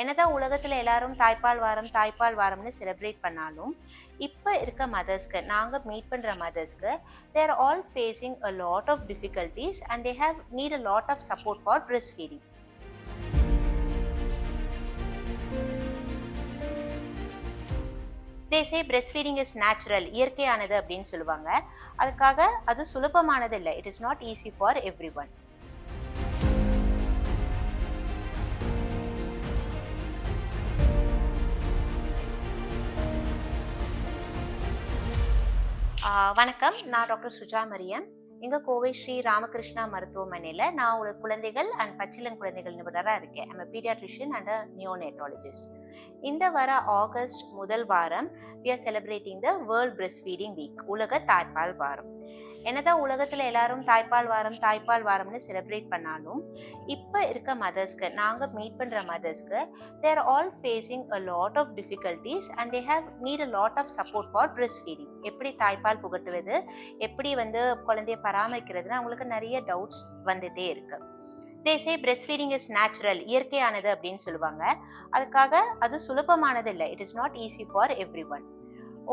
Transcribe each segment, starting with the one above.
என்னதான் உலகத்தில் எல்லாரும் தாய்ப்பால் வாரம் தாய்ப்பால் வாரம்னு செலிப்ரேட் பண்ணாலும் இப்போ இருக்க மதர்ஸ்க்கு நாங்கள் மீட் பண்ணுற மதர்ஸ்க்கு there all facing a lot of difficulties and they have need a lot of support for breast feeding they say breast feeding is natural இயற்கையானது அப்படின்னு சொல்லுவாங்க. அதுக்காக அது சுலபமானது இல்லை. It is not easy for every one வணக்கம். நான் doctor Suja Mariam எங்கள் கோவை ஸ்ரீ ராமகிருஷ்ணா மருத்துவமனையில் நான் ஒரு குழந்தைகள் அண்ட் பச்சிலங் குழந்தைகள் நிபுணராக இருக்கேன். ஐம் பீடியாட்ரிஷியன் அண்ட் நியோனேட்டாலஜிஸ்ட் இந்த வர ஆகஸ்ட் முதல் வாரம் we are celebrating the world breast feeding week உலக தாய்ப்பால் வாரம். என்னதான் உலகத்தில் எல்லாரும் தாய்ப்பால் வாரம் தாய்ப்பால் வாரம்னு செலிப்ரேட் பண்ணாலும் இப்போ இருக்க மதர்ஸ்க்கு நாங்கள் மீட் பண்ணுற மதர்ஸ்க்கு there all facing a lot of difficulties and they have need a lot of support for breast feeding எப்படி தாய்ப்பால் புகட்டுவது எப்படி வந்து குழந்தைய பராமரிக்கிறதுன்னு அவங்களுக்கு நிறைய டவுட்ஸ் வந்துட்டே இருக்கு. They say feeding is natural இயற்கையானது அப்படின்னு சொல்லுவாங்க. அதுக்காக அது சுலபமானது இல்லை. It is not easy for every one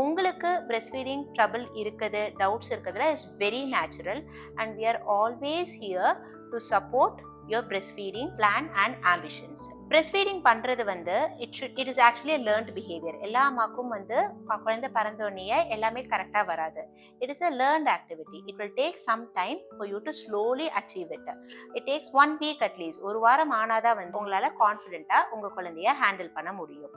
உங்களுக்கு பிரெஸ்ட் ஃபீடிங் ட்ரபிள் இருக்குது டவுட்ஸ் இருக்கிறதுல is very natural and we are always here to support your breast feeding plan and ambitions breast feeding பண்ணுறது வந்து it should it is actually learned behaviour எல்லா அம்மாக்கும் வந்து குழந்தை பிறந்தோடனே எல்லாமே கரெக்டாக வராது. It is a learned activity it will take some time for you to slowly achieve it it takes one week at least ஒரு வாரம் ஆனாதான் வந்து உங்களால் கான்ஃபிடென்ட்டாக உங்கள் குழந்தைய ஹேண்டில் பண்ண முடியும்.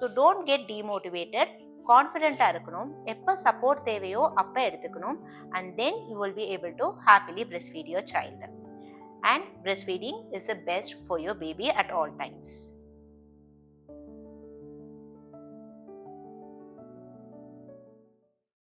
ஸோ டோன்ட் கெட் டிமோட்டிவேட்டட் கான்ஃபிடென்ட்டாக இருக்கணும். எப்போ சப்போர்ட் தேவையோ அப்போ எடுத்துக்கணும். And then you will be able to happily breast feed your child and breast feeding is a best for your baby at all times